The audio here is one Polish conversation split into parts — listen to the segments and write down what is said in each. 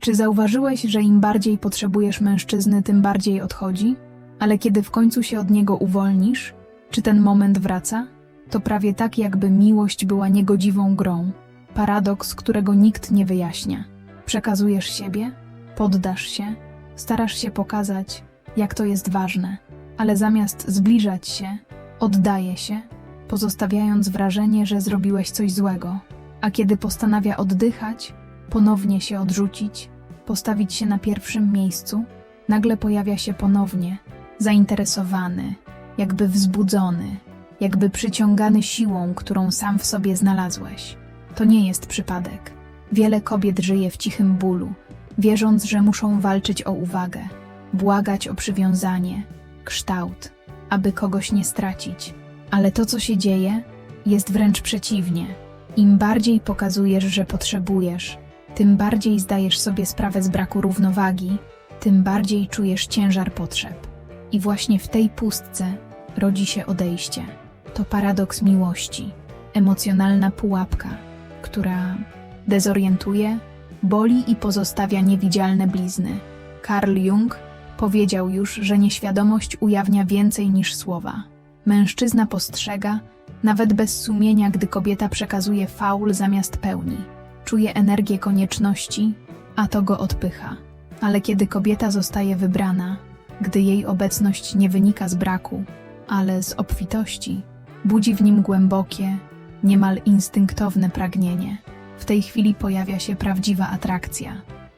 Czy zauważyłeś, że im bardziej potrzebujesz mężczyzny, tym bardziej odchodzi? Ale kiedy w końcu się od niego uwolnisz, czy ten moment wraca? To prawie tak, jakby miłość była niegodziwą grą. Paradoks, którego nikt nie wyjaśnia. Przekazujesz siebie, poddasz się, starasz się pokazać, jak to jest ważne, ale zamiast zbliżać się, oddaje się, pozostawiając wrażenie, że zrobiłeś coś złego. A kiedy postanawia oddychać, ponownie się odrzucić, postawić się na pierwszym miejscu, nagle pojawia się ponownie, zainteresowany, jakby wzbudzony, jakby przyciągany siłą, którą sam w sobie znalazłeś. To nie jest przypadek. Wiele kobiet żyje w cichym bólu, wierząc, że muszą walczyć o uwagę, błagać o przywiązanie, kształt, aby kogoś nie stracić. Ale to, co się dzieje, jest wręcz przeciwnie. Im bardziej pokazujesz, że potrzebujesz, tym bardziej zdajesz sobie sprawę z braku równowagi, tym bardziej czujesz ciężar potrzeb. I właśnie w tej pustce rodzi się odejście. To paradoks miłości, emocjonalna pułapka, która dezorientuje, boli i pozostawia niewidzialne blizny. Carl Jung powiedział już, że nieświadomość ujawnia więcej niż słowa. Mężczyzna postrzega, nawet bez sumienia, gdy kobieta przekazuje faul zamiast pełni. Czuje energię konieczności, a to go odpycha. Ale kiedy kobieta zostaje wybrana, gdy jej obecność nie wynika z braku, ale z obfitości, budzi w nim głębokie, niemal instynktowne pragnienie. W tej chwili pojawia się prawdziwa atrakcja.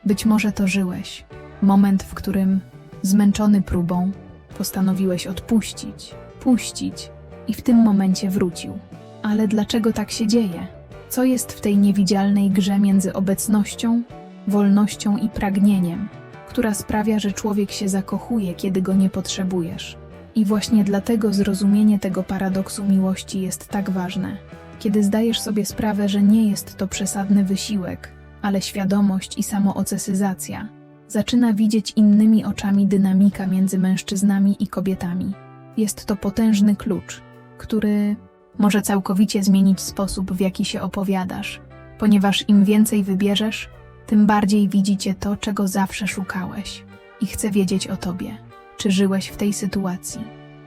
Być może to żyłeś. Moment, w którym, zmęczony próbą, postanowiłeś odpuścić, puścić i w tym momencie wrócił. Ale dlaczego tak się dzieje? Co jest w tej niewidzialnej grze między obecnością, wolnością i pragnieniem, która sprawia, że człowiek się zakochuje, kiedy go nie potrzebujesz? I właśnie dlatego zrozumienie tego paradoksu miłości jest tak ważne. Kiedy zdajesz sobie sprawę, że nie jest to przesadny wysiłek, ale świadomość i samoocesyzacja, zaczyna widzieć innymi oczami dynamika między mężczyznami i kobietami. Jest to potężny klucz, który może całkowicie zmienić sposób, w jaki się opowiadasz, ponieważ im więcej wybierzesz, tym bardziej widzicie to, czego zawsze szukałeś i chce wiedzieć o tobie. Czy żyłeś w tej sytuacji?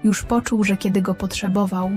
Już poczuł, że kiedy go potrzebował,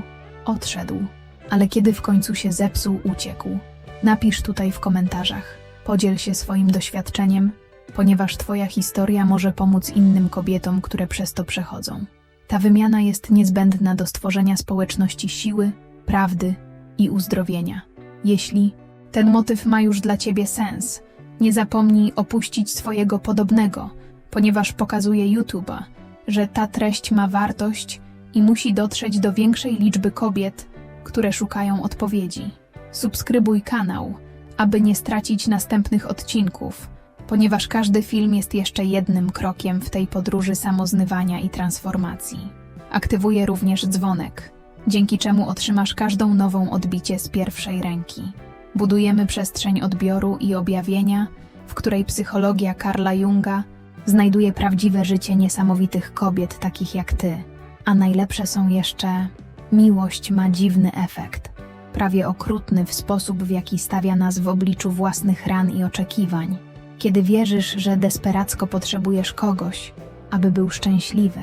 odszedł, ale kiedy w końcu się zepsuł, uciekł. Napisz tutaj w komentarzach. Podziel się swoim doświadczeniem, ponieważ Twoja historia może pomóc innym kobietom, które przez to przechodzą. Ta wymiana jest niezbędna do stworzenia społeczności siły, prawdy i uzdrowienia. Jeśli ten motyw ma już dla Ciebie sens, nie zapomnij opuścić swojego podobnego, ponieważ pokazuje YouTube'a, że ta treść ma wartość i musi dotrzeć do większej liczby kobiet, które szukają odpowiedzi. Subskrybuj kanał, aby nie stracić następnych odcinków, ponieważ każdy film jest jeszcze jednym krokiem w tej podróży samoznywania i transformacji. Aktywuję również dzwonek, dzięki czemu otrzymasz każdą nową odbicie z pierwszej ręki. Budujemy przestrzeń odbioru i objawienia, w której psychologia Karla Junga znajduje prawdziwe życie niesamowitych kobiet takich jak ty. A najlepsze są jeszcze miłość ma dziwny efekt, prawie okrutny w sposób, w jaki stawia nas w obliczu własnych ran i oczekiwań. Kiedy wierzysz, że desperacko potrzebujesz kogoś, aby był szczęśliwy,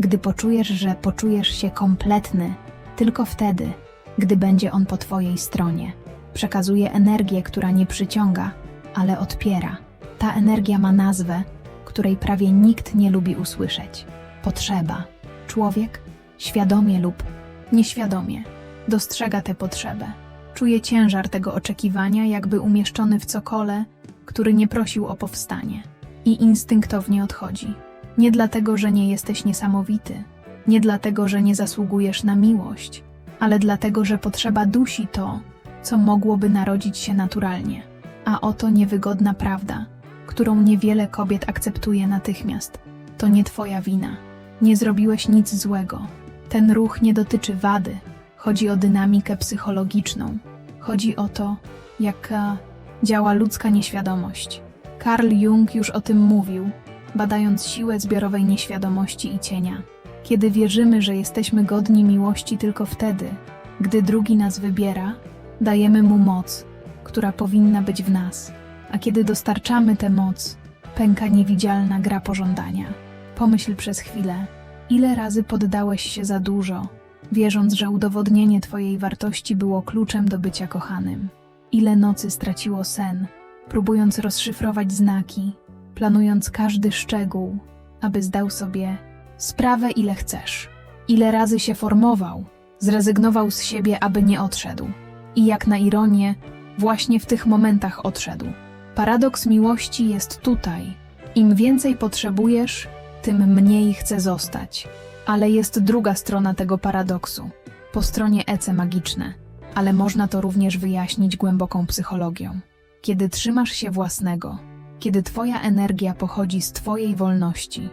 gdy poczujesz, że poczujesz się kompletny, tylko wtedy, gdy będzie on po twojej stronie. Przekazuje energię, która nie przyciąga, ale odpiera. Ta energia ma nazwę, której prawie nikt nie lubi usłyszeć. Potrzeba. Człowiek, świadomie lub nieświadomie, dostrzega tę potrzebę. Czuje ciężar tego oczekiwania, jakby umieszczony w cokole, który nie prosił o powstanie. I instynktownie odchodzi. Nie dlatego, że nie jesteś niesamowity, nie dlatego, że nie zasługujesz na miłość, ale dlatego, że potrzeba dusi to, co mogłoby narodzić się naturalnie. A oto niewygodna prawda, którą niewiele kobiet akceptuje natychmiast. To nie twoja wina. Nie zrobiłeś nic złego. Ten ruch nie dotyczy wady. Chodzi o dynamikę psychologiczną. Chodzi o to, jak e, działa ludzka nieświadomość. Carl Jung już o tym mówił, badając siłę zbiorowej nieświadomości i cienia. Kiedy wierzymy, że jesteśmy godni miłości tylko wtedy, gdy drugi nas wybiera, dajemy mu moc, która powinna być w nas. A kiedy dostarczamy tę moc, pęka niewidzialna gra pożądania. Pomyśl przez chwilę, ile razy poddałeś się za dużo, wierząc, że udowodnienie Twojej wartości było kluczem do bycia kochanym. Ile nocy straciło sen, próbując rozszyfrować znaki, planując każdy szczegół, aby zdał sobie sprawę, ile chcesz. Ile razy się formował, zrezygnował z siebie, aby nie odszedł. I jak na ironię, właśnie w tych momentach odszedł. Paradoks miłości jest tutaj. Im więcej potrzebujesz, tym mniej chce zostać. Ale jest druga strona tego paradoksu. Po stronie ece magiczne. Ale można to również wyjaśnić głęboką psychologią. Kiedy trzymasz się własnego, kiedy twoja energia pochodzi z twojej wolności,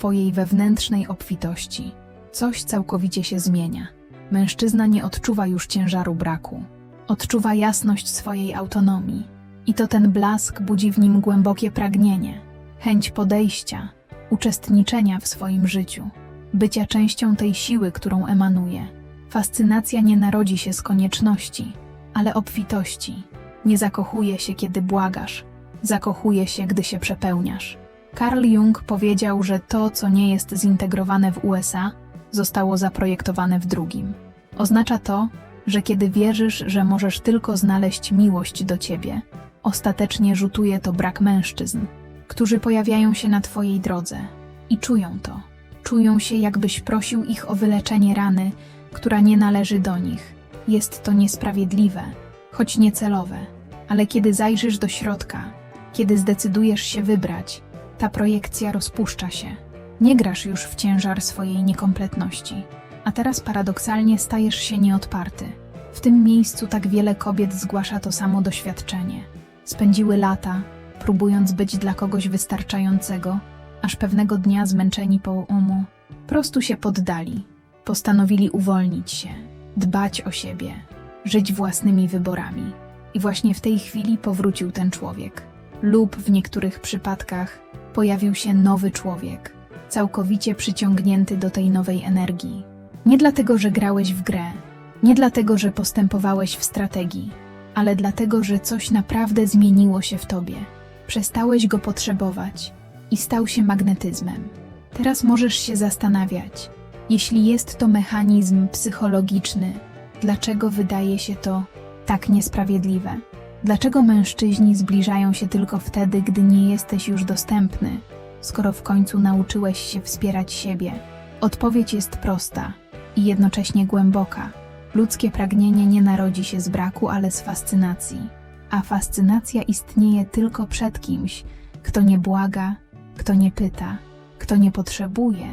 twojej wewnętrznej obfitości, coś całkowicie się zmienia. Mężczyzna nie odczuwa już ciężaru braku. Odczuwa jasność swojej autonomii. I to ten blask budzi w nim głębokie pragnienie, chęć podejścia, uczestniczenia w swoim życiu, bycia częścią tej siły, którą emanuje. Fascynacja nie narodzi się z konieczności, ale obfitości. Nie zakochuje się, kiedy błagasz, zakochuje się, gdy się przepełniasz. Carl Jung powiedział, że to, co nie jest zintegrowane w USA, zostało zaprojektowane w drugim. Oznacza to, że kiedy wierzysz, że możesz tylko znaleźć miłość do ciebie, ostatecznie rzutuje to brak mężczyzn, którzy pojawiają się na twojej drodze i czują to. Czują się, jakbyś prosił ich o wyleczenie rany, która nie należy do nich. Jest to niesprawiedliwe, choć niecelowe, ale kiedy zajrzysz do środka, kiedy zdecydujesz się wybrać, ta projekcja rozpuszcza się. Nie grasz już w ciężar swojej niekompletności, a teraz paradoksalnie stajesz się nieodparty. W tym miejscu tak wiele kobiet zgłasza to samo doświadczenie. Spędziły lata, próbując być dla kogoś wystarczającego, aż pewnego dnia zmęczeni po umu, prostu się poddali. Postanowili uwolnić się, dbać o siebie, żyć własnymi wyborami. I właśnie w tej chwili powrócił ten człowiek. Lub w niektórych przypadkach pojawił się nowy człowiek, całkowicie przyciągnięty do tej nowej energii. Nie dlatego, że grałeś w grę, nie dlatego, że postępowałeś w strategii, ale dlatego, że coś naprawdę zmieniło się w tobie. Przestałeś go potrzebować i stał się magnetyzmem. Teraz możesz się zastanawiać, jeśli jest to mechanizm psychologiczny, dlaczego wydaje się to tak niesprawiedliwe? Dlaczego mężczyźni zbliżają się tylko wtedy, gdy nie jesteś już dostępny, skoro w końcu nauczyłeś się wspierać siebie? Odpowiedź jest prosta i jednocześnie głęboka. Ludzkie pragnienie nie narodzi się z braku, ale z fascynacji. A fascynacja istnieje tylko przed kimś, kto nie błaga, kto nie pyta, kto nie potrzebuje,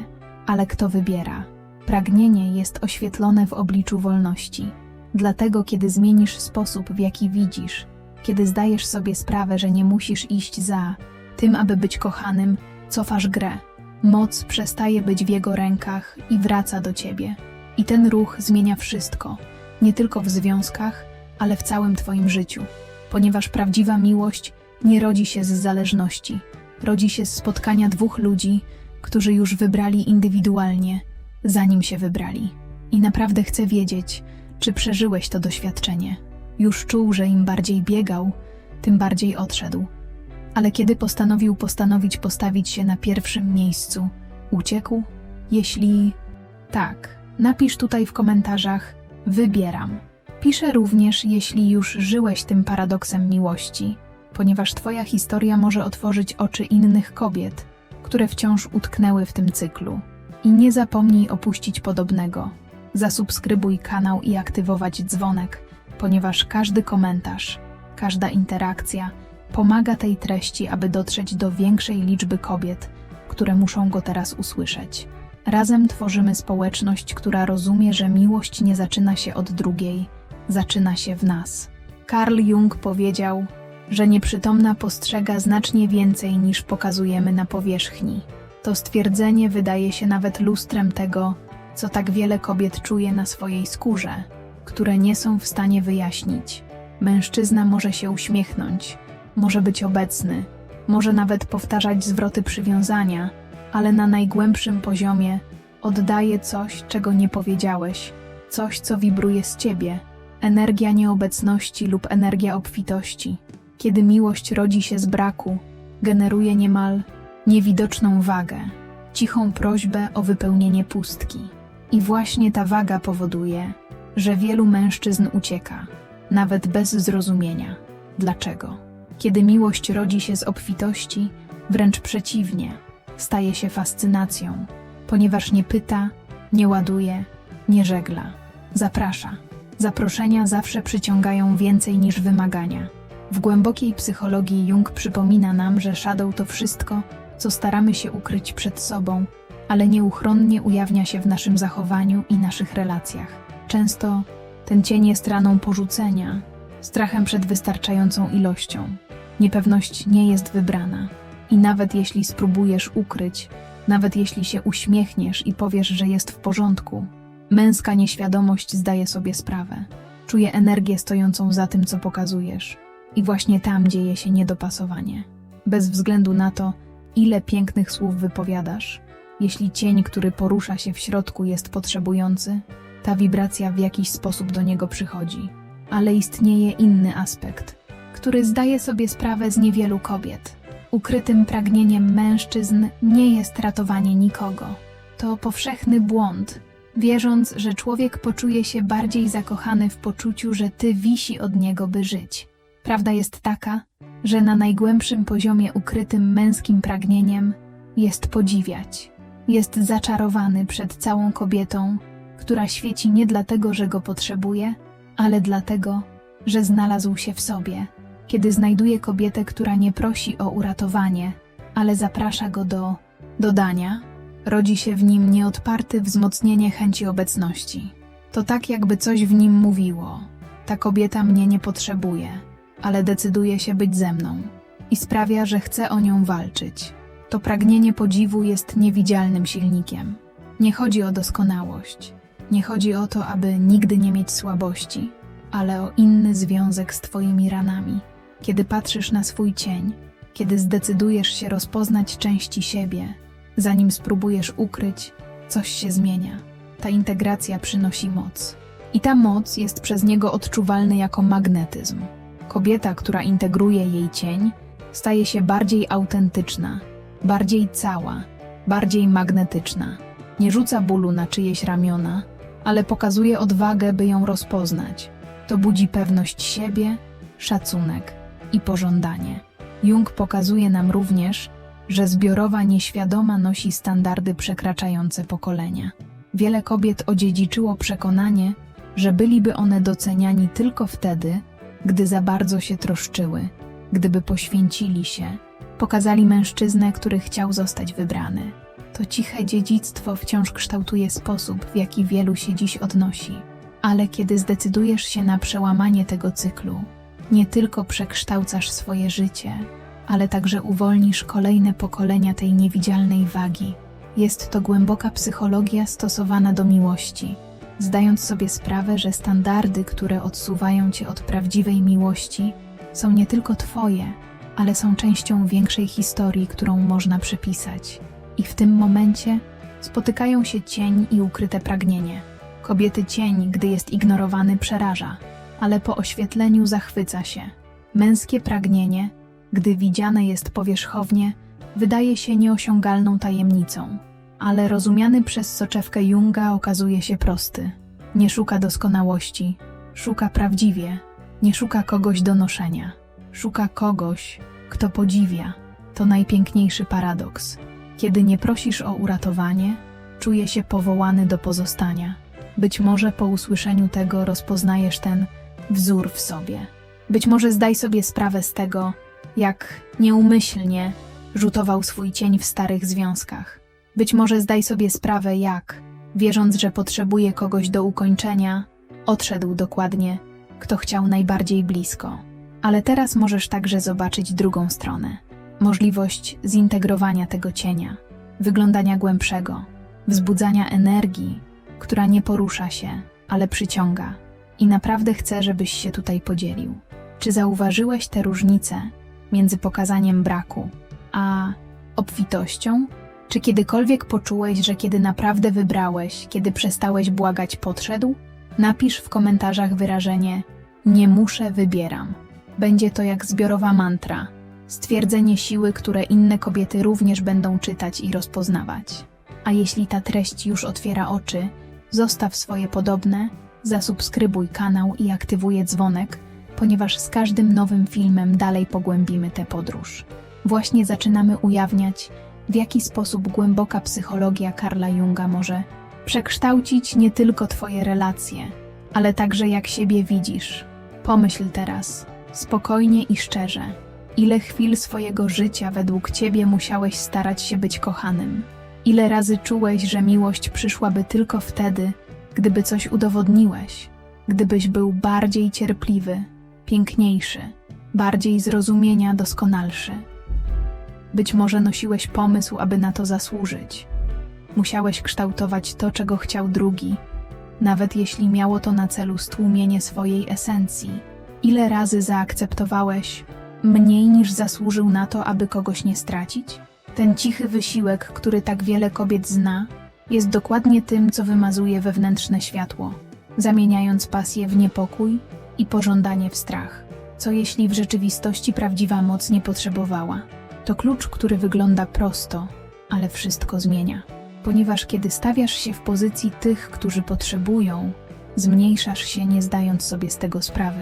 ale kto wybiera. Pragnienie jest oświetlone w obliczu wolności. Dlatego, kiedy zmienisz sposób, w jaki widzisz, kiedy zdajesz sobie sprawę, że nie musisz iść za tym, aby być kochanym, cofasz grę. Moc przestaje być w jego rękach i wraca do ciebie. I ten ruch zmienia wszystko, nie tylko w związkach, ale w całym twoim życiu. Ponieważ prawdziwa miłość nie rodzi się z zależności, rodzi się z spotkania dwóch ludzi, którzy już wybrali indywidualnie, zanim się wybrali. I naprawdę chcę wiedzieć, czy przeżyłeś to doświadczenie. Już czuł, że im bardziej biegał, tym bardziej odszedł. Ale kiedy postanowił postanowić postawić się na pierwszym miejscu, uciekł? Jeśli tak, napisz tutaj w komentarzach wybieram. Piszę również, jeśli już żyłeś tym paradoksem miłości, ponieważ Twoja historia może otworzyć oczy innych kobiet, które wciąż utknęły w tym cyklu. I nie zapomnij opuścić podobnego. Zasubskrybuj kanał i aktywować dzwonek, ponieważ każdy komentarz, każda interakcja pomaga tej treści, aby dotrzeć do większej liczby kobiet, które muszą go teraz usłyszeć. Razem tworzymy społeczność, która rozumie, że miłość nie zaczyna się od drugiej, zaczyna się w nas. Carl Jung powiedział, że nieprzytomna postrzega znacznie więcej niż pokazujemy na powierzchni. To stwierdzenie wydaje się nawet lustrem tego, co tak wiele kobiet czuje na swojej skórze, które nie są w stanie wyjaśnić. Mężczyzna może się uśmiechnąć, może być obecny, może nawet powtarzać zwroty przywiązania, ale na najgłębszym poziomie oddaje coś, czego nie powiedziałeś, coś, co wibruje z ciebie, energia nieobecności lub energia obfitości. Kiedy miłość rodzi się z braku, generuje niemal niewidoczną wagę, cichą prośbę o wypełnienie pustki. I właśnie ta waga powoduje, że wielu mężczyzn ucieka, nawet bez zrozumienia. Dlaczego? Kiedy miłość rodzi się z obfitości, wręcz przeciwnie, staje się fascynacją, ponieważ nie pyta, nie ładuje, nie żegla, zaprasza. Zaproszenia zawsze przyciągają więcej niż wymagania. W głębokiej psychologii Jung przypomina nam, że shadow to wszystko, co staramy się ukryć przed sobą, ale nieuchronnie ujawnia się w naszym zachowaniu i naszych relacjach. Często ten cień jest raną porzucenia, strachem przed wystarczającą ilością. Niepewność nie jest wybrana. I nawet jeśli spróbujesz ukryć, nawet jeśli się uśmiechniesz i powiesz, że jest w porządku, męska nieświadomość zdaje sobie sprawę. Czuje energię stojącą za tym, co pokazujesz. I właśnie tam dzieje się niedopasowanie. Bez względu na to, ile pięknych słów wypowiadasz, jeśli cień, który porusza się w środku, jest potrzebujący, ta wibracja w jakiś sposób do niego przychodzi. Ale istnieje inny aspekt, który zdaje sobie sprawę z niewielu kobiet. Ukrytym pragnieniem mężczyzn nie jest ratowanie nikogo. To powszechny błąd, wierząc, że człowiek poczuje się bardziej zakochany w poczuciu, że ty wisi od niego, by żyć. Prawda jest taka, że na najgłębszym poziomie ukrytym męskim pragnieniem jest podziwiać. Jest zaczarowany przed całą kobietą, która świeci nie dlatego, że go potrzebuje, ale dlatego, że znalazł się w sobie. Kiedy znajduje kobietę, która nie prosi o uratowanie, ale zaprasza go do dodania, rodzi się w nim nieodparty wzmocnienie chęci obecności. To tak, jakby coś w nim mówiło: Ta kobieta mnie nie potrzebuje, ale decyduje się być ze mną i sprawia, że chcę o nią walczyć. To pragnienie podziwu jest niewidzialnym silnikiem. Nie chodzi o doskonałość, nie chodzi o to, aby nigdy nie mieć słabości, ale o inny związek z Twoimi ranami. Kiedy patrzysz na swój cień, kiedy zdecydujesz się rozpoznać części siebie, zanim spróbujesz ukryć, coś się zmienia. Ta integracja przynosi moc. I ta moc jest przez niego odczuwalna jako magnetyzm. Kobieta, która integruje jej cień, staje się bardziej autentyczna, bardziej cała, bardziej magnetyczna. Nie rzuca bólu na czyjeś ramiona, ale pokazuje odwagę, by ją rozpoznać. To budzi pewność siebie, szacunek i pożądanie. Jung pokazuje nam również, że zbiorowa nieświadoma nosi standardy przekraczające pokolenia. Wiele kobiet odziedziczyło przekonanie, że byliby one doceniani tylko wtedy, gdy za bardzo się troszczyły, gdyby poświęcili się, pokazali mężczyznę, który chciał zostać wybrany. To ciche dziedzictwo wciąż kształtuje sposób, w jaki wielu się dziś odnosi. Ale kiedy zdecydujesz się na przełamanie tego cyklu, nie tylko przekształcasz swoje życie, ale także uwolnisz kolejne pokolenia tej niewidzialnej wagi. Jest to głęboka psychologia stosowana do miłości, zdając sobie sprawę, że standardy, które odsuwają cię od prawdziwej miłości, są nie tylko twoje, ale są częścią większej historii, którą można przepisać. I w tym momencie spotykają się cień i ukryte pragnienie. Kobiety cień, gdy jest ignorowany, przeraża, ale po oświetleniu zachwyca się. Męskie pragnienie, gdy widziane jest powierzchownie, wydaje się nieosiągalną tajemnicą, ale rozumiany przez soczewkę Junga okazuje się prosty. Nie szuka doskonałości, szuka prawdziwie, nie szuka kogoś do noszenia, szuka kogoś, kto podziwia. To najpiękniejszy paradoks. Kiedy nie prosisz o uratowanie, czuje się powołany do pozostania. Być może po usłyszeniu tego rozpoznajesz ten wzór w sobie. Być może zdaj sobie sprawę z tego, jak nieumyślnie rzutował swój cień w starych związkach. Być może zdaj sobie sprawę, jak, wierząc, że potrzebuje kogoś do ukończenia, odszedł dokładnie, kto chciał najbardziej blisko. Ale teraz możesz także zobaczyć drugą stronę możliwość zintegrowania tego cienia, wyglądania głębszego, wzbudzania energii, która nie porusza się, ale przyciąga. I naprawdę chcę, żebyś się tutaj podzielił. Czy zauważyłeś te różnice między pokazaniem braku a obfitością? Czy kiedykolwiek poczułeś, że kiedy naprawdę wybrałeś, kiedy przestałeś błagać, podszedł? Napisz w komentarzach wyrażenie nie muszę, wybieram. Będzie to jak zbiorowa mantra, stwierdzenie siły, które inne kobiety również będą czytać i rozpoznawać. A jeśli ta treść już otwiera oczy, zostaw swoje podobne, zasubskrybuj kanał i aktywuj dzwonek, ponieważ z każdym nowym filmem dalej pogłębimy tę podróż. Właśnie zaczynamy ujawniać, w jaki sposób głęboka psychologia Karla Junga może przekształcić nie tylko Twoje relacje, ale także jak siebie widzisz. Pomyśl teraz, spokojnie i szczerze, ile chwil swojego życia według Ciebie musiałeś starać się być kochanym. Ile razy czułeś, że miłość przyszłaby tylko wtedy, gdyby coś udowodniłeś, gdybyś był bardziej cierpliwy, piękniejszy, bardziej zrozumienia doskonalszy. Być może nosiłeś pomysł, aby na to zasłużyć. Musiałeś kształtować to, czego chciał drugi, nawet jeśli miało to na celu stłumienie swojej esencji. Ile razy zaakceptowałeś mniej niż zasłużył na to, aby kogoś nie stracić? Ten cichy wysiłek, który tak wiele kobiet zna, jest dokładnie tym, co wymazuje wewnętrzne światło, zamieniając pasję w niepokój i pożądanie w strach. Co jeśli w rzeczywistości prawdziwa moc nie potrzebowała? To klucz, który wygląda prosto, ale wszystko zmienia. Ponieważ kiedy stawiasz się w pozycji tych, którzy potrzebują, zmniejszasz się, nie zdając sobie z tego sprawy.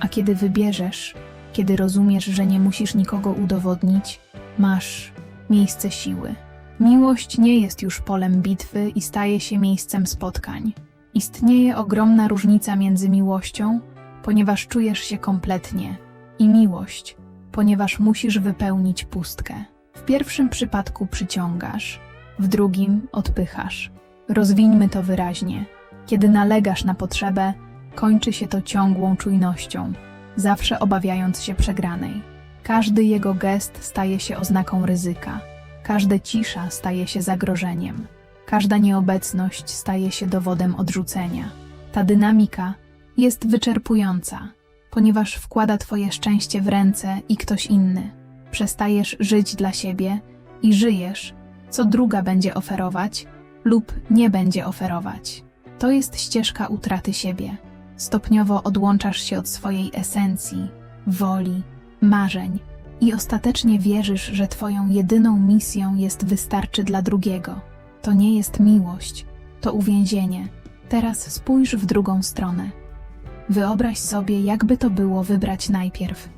A kiedy wybierzesz, kiedy rozumiesz, że nie musisz nikogo udowodnić, masz miejsce siły. Miłość nie jest już polem bitwy i staje się miejscem spotkań. Istnieje ogromna różnica między miłością, ponieważ czujesz się kompletnie, i miłość, ponieważ musisz wypełnić pustkę. W pierwszym przypadku przyciągasz, w drugim odpychasz. Rozwińmy to wyraźnie. Kiedy nalegasz na potrzebę, kończy się to ciągłą czujnością, zawsze obawiając się przegranej. Każdy jego gest staje się oznaką ryzyka, każda cisza staje się zagrożeniem, każda nieobecność staje się dowodem odrzucenia. Ta dynamika jest wyczerpująca, ponieważ wkłada Twoje szczęście w ręce i ktoś inny. Przestajesz żyć dla siebie i żyjesz, co druga będzie oferować lub nie będzie oferować. To jest ścieżka utraty siebie. Stopniowo odłączasz się od swojej esencji, woli, marzeń i ostatecznie wierzysz, że Twoją jedyną misją jest wystarczy dla drugiego. To nie jest miłość, to uwięzienie. Teraz spójrz w drugą stronę. Wyobraź sobie, jakby to było wybrać najpierw.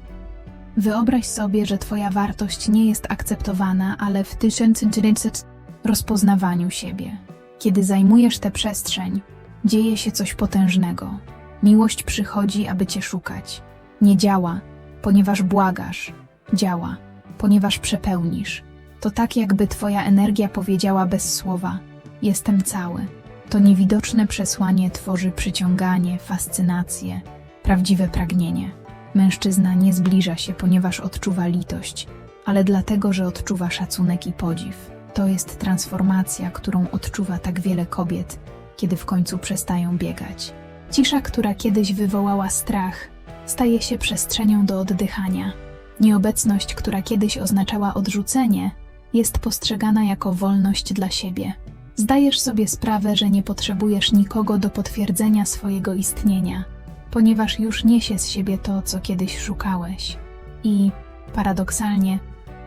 Wyobraź sobie, że Twoja wartość nie jest akceptowana, ale w 1900 rozpoznawaniu siebie. Kiedy zajmujesz tę przestrzeń, dzieje się coś potężnego. Miłość przychodzi, aby Cię szukać. Nie działa, ponieważ błagasz. Działa, ponieważ przepełnisz. To tak, jakby Twoja energia powiedziała bez słowa: Jestem cały. To niewidoczne przesłanie tworzy przyciąganie, fascynację, prawdziwe pragnienie. Mężczyzna nie zbliża się, ponieważ odczuwa litość, ale dlatego, że odczuwa szacunek i podziw. To jest transformacja, którą odczuwa tak wiele kobiet, kiedy w końcu przestają biegać. Cisza, która kiedyś wywołała strach, staje się przestrzenią do oddychania. Nieobecność, która kiedyś oznaczała odrzucenie, jest postrzegana jako wolność dla siebie. Zdajesz sobie sprawę, że nie potrzebujesz nikogo do potwierdzenia swojego istnienia, ponieważ już niesie z siebie to, co kiedyś szukałeś. I, paradoksalnie,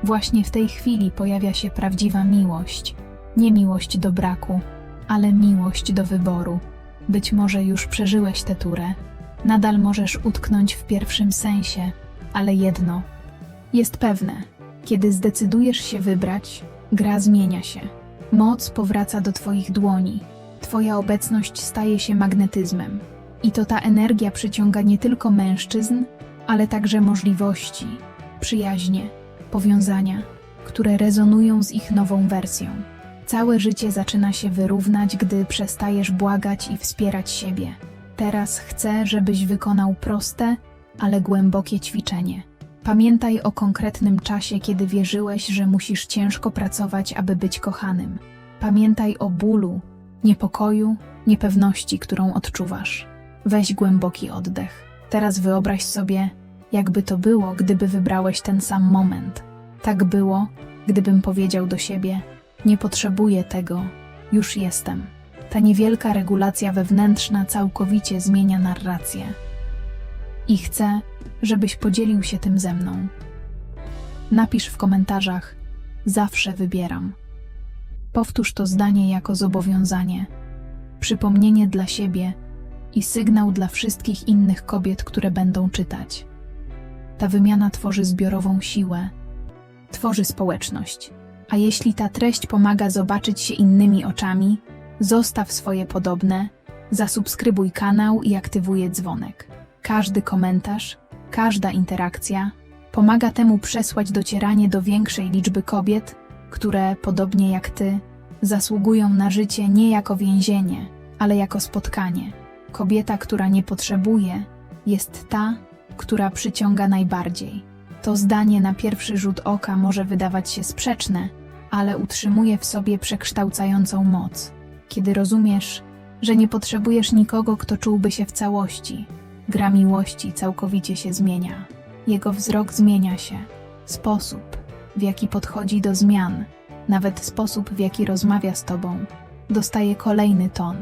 właśnie w tej chwili pojawia się prawdziwa miłość. Nie miłość do braku, ale miłość do wyboru. Być może już przeżyłeś tę turę, nadal możesz utknąć w pierwszym sensie, ale jedno jest pewne: kiedy zdecydujesz się wybrać, gra zmienia się. Moc powraca do Twoich dłoni, Twoja obecność staje się magnetyzmem. I to ta energia przyciąga nie tylko mężczyzn, ale także możliwości, przyjaźnie, powiązania, które rezonują z ich nową wersją. Całe życie zaczyna się wyrównać, gdy przestajesz błagać i wspierać siebie. Teraz chcę, żebyś wykonał proste, ale głębokie ćwiczenie. Pamiętaj o konkretnym czasie, kiedy wierzyłeś, że musisz ciężko pracować, aby być kochanym. Pamiętaj o bólu, niepokoju, niepewności, którą odczuwasz. Weź głęboki oddech. Teraz wyobraź sobie, jakby to było, gdyby wybrałeś ten sam moment. Tak było, gdybym powiedział do siebie: Nie potrzebuję tego, już jestem. Ta niewielka regulacja wewnętrzna całkowicie zmienia narrację. I chcę, żebyś podzielił się tym ze mną. Napisz w komentarzach: Zawsze wybieram. Powtórz to zdanie jako zobowiązanie, przypomnienie dla siebie i sygnał dla wszystkich innych kobiet, które będą czytać. Ta wymiana tworzy zbiorową siłę, tworzy społeczność. A jeśli ta treść pomaga zobaczyć się innymi oczami, zostaw swoje podobne, zasubskrybuj kanał i aktywuj dzwonek. Każdy komentarz, każda interakcja pomaga temu przesłać docieranie do większej liczby kobiet, które, podobnie jak ty, zasługują na życie nie jako więzienie, ale jako spotkanie. Kobieta, która nie potrzebuje, jest ta, która przyciąga najbardziej. To zdanie na pierwszy rzut oka może wydawać się sprzeczne, ale utrzymuje w sobie przekształcającą moc. Kiedy rozumiesz, że nie potrzebujesz nikogo, kto czułby się w całości, gra miłości całkowicie się zmienia. Jego wzrok zmienia się, sposób, w jaki podchodzi do zmian, nawet sposób, w jaki rozmawia z tobą, dostaje kolejny ton,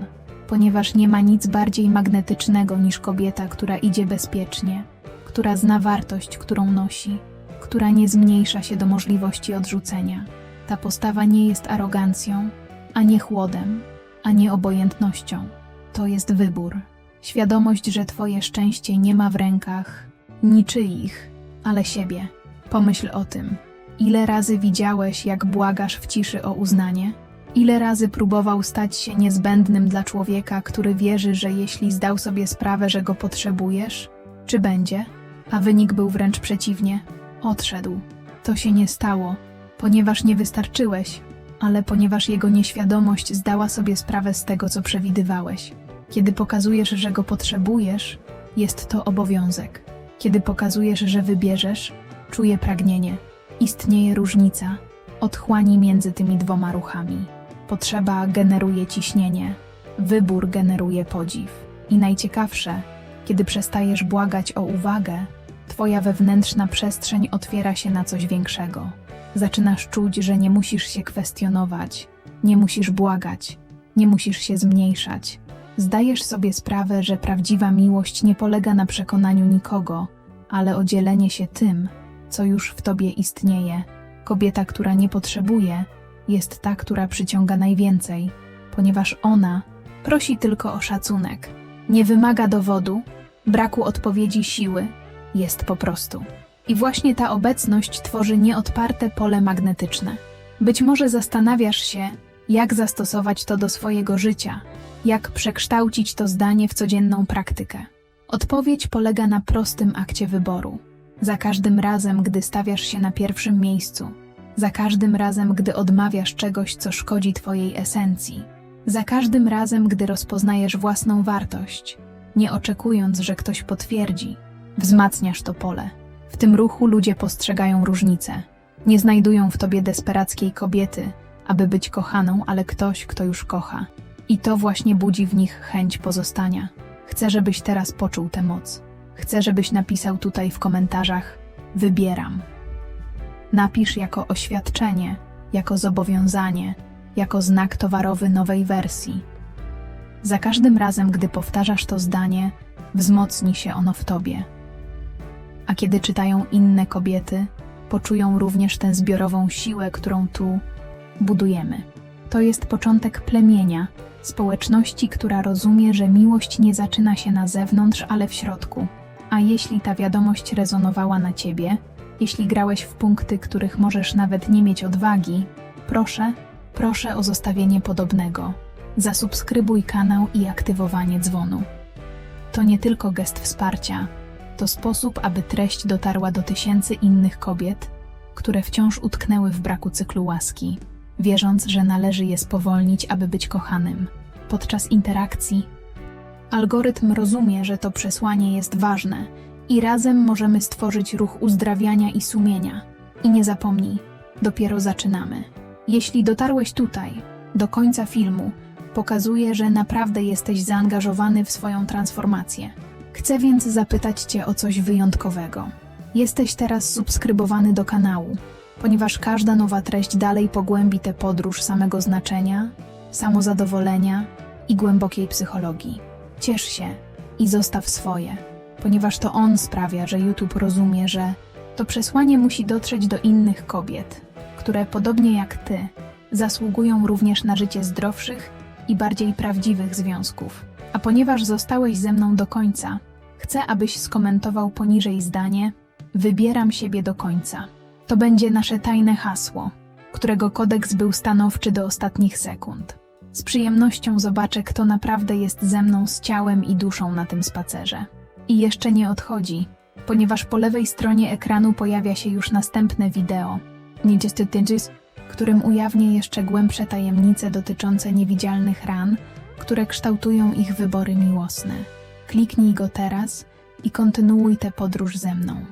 ponieważ nie ma nic bardziej magnetycznego niż kobieta, która idzie bezpiecznie, która zna wartość, którą nosi, która nie zmniejsza się do możliwości odrzucenia. Ta postawa nie jest arogancją, a nie chłodem, a nie obojętnością. To jest wybór. Świadomość, że Twoje szczęście nie ma w rękach niczyich, ale siebie. Pomyśl o tym. Ile razy widziałeś, jak błagasz w ciszy o uznanie? Ile razy próbował stać się niezbędnym dla człowieka, który wierzy, że jeśli zdał sobie sprawę, że go potrzebujesz, czy będzie? A wynik był wręcz przeciwnie. Odszedł. To się nie stało, ponieważ nie wystarczyłeś, ale ponieważ jego nieświadomość zdała sobie sprawę z tego, co przewidywałeś. Kiedy pokazujesz, że go potrzebujesz, jest to obowiązek. Kiedy pokazujesz, że wybierzesz, czuje pragnienie. Istnieje różnica, otchłani między tymi dwoma ruchami. Potrzeba generuje ciśnienie, wybór generuje podziw. I najciekawsze, kiedy przestajesz błagać o uwagę, twoja wewnętrzna przestrzeń otwiera się na coś większego. Zaczynasz czuć, że nie musisz się kwestionować, nie musisz błagać, nie musisz się zmniejszać. Zdajesz sobie sprawę, że prawdziwa miłość nie polega na przekonaniu nikogo, ale o się tym, co już w tobie istnieje. Kobieta, która nie potrzebuje, jest ta, która przyciąga najwięcej, ponieważ ona prosi tylko o szacunek. Nie wymaga dowodu, braku odpowiedzi siły, jest po prostu. I właśnie ta obecność tworzy nieodparte pole magnetyczne. Być może zastanawiasz się, jak zastosować to do swojego życia, jak przekształcić to zdanie w codzienną praktykę. Odpowiedź polega na prostym akcie wyboru. Za każdym razem, gdy stawiasz się na pierwszym miejscu, za każdym razem, gdy odmawiasz czegoś, co szkodzi Twojej esencji, za każdym razem, gdy rozpoznajesz własną wartość, nie oczekując, że ktoś potwierdzi, wzmacniasz to pole. W tym ruchu ludzie postrzegają różnicę. Nie znajdują w tobie desperackiej kobiety, aby być kochaną, ale ktoś, kto już kocha. I to właśnie budzi w nich chęć pozostania. Chcę, żebyś teraz poczuł tę moc. Chcę, żebyś napisał tutaj w komentarzach: Wybieram. Napisz jako oświadczenie, jako zobowiązanie, jako znak towarowy nowej wersji. Za każdym razem, gdy powtarzasz to zdanie, wzmocni się ono w tobie. A kiedy czytają inne kobiety, poczują również tę zbiorową siłę, którą tu budujemy. To jest początek plemienia, społeczności, która rozumie, że miłość nie zaczyna się na zewnątrz, ale w środku. A jeśli ta wiadomość rezonowała na ciebie, jeśli grałeś w punkty, których możesz nawet nie mieć odwagi, proszę, proszę o zostawienie podobnego. Zasubskrybuj kanał i aktywowanie dzwonu. To nie tylko gest wsparcia, to sposób, aby treść dotarła do tysięcy innych kobiet, które wciąż utknęły w braku cyklu łaski, wierząc, że należy je spowolnić, aby być kochanym. Podczas interakcji algorytm rozumie, że to przesłanie jest ważne i razem możemy stworzyć ruch uzdrawiania i sumienia. I nie zapomnij, dopiero zaczynamy. Jeśli dotarłeś tutaj, do końca filmu, pokazuje, że naprawdę jesteś zaangażowany w swoją transformację. Chcę więc zapytać Cię o coś wyjątkowego. Jesteś teraz subskrybowany do kanału, ponieważ każda nowa treść dalej pogłębi tę podróż samego znaczenia, samozadowolenia i głębokiej psychologii. Ciesz się i zostaw swoje, ponieważ to on sprawia, że YouTube rozumie, że to przesłanie musi dotrzeć do innych kobiet, które podobnie jak ty zasługują również na życie zdrowszych i bardziej prawdziwych związków. A ponieważ zostałeś ze mną do końca, chcę, abyś skomentował poniżej zdanie: Wybieram siebie do końca. To będzie nasze tajne hasło, którego kodeks był stanowczy do ostatnich sekund. Z przyjemnością zobaczę, kto naprawdę jest ze mną z ciałem i duszą na tym spacerze. I jeszcze nie odchodzi, ponieważ po lewej stronie ekranu pojawia się już następne wideo, którym ujawnię jeszcze głębsze tajemnice dotyczące niewidzialnych ran, które kształtują ich wybory miłosne. Kliknij go teraz i kontynuuj tę podróż ze mną.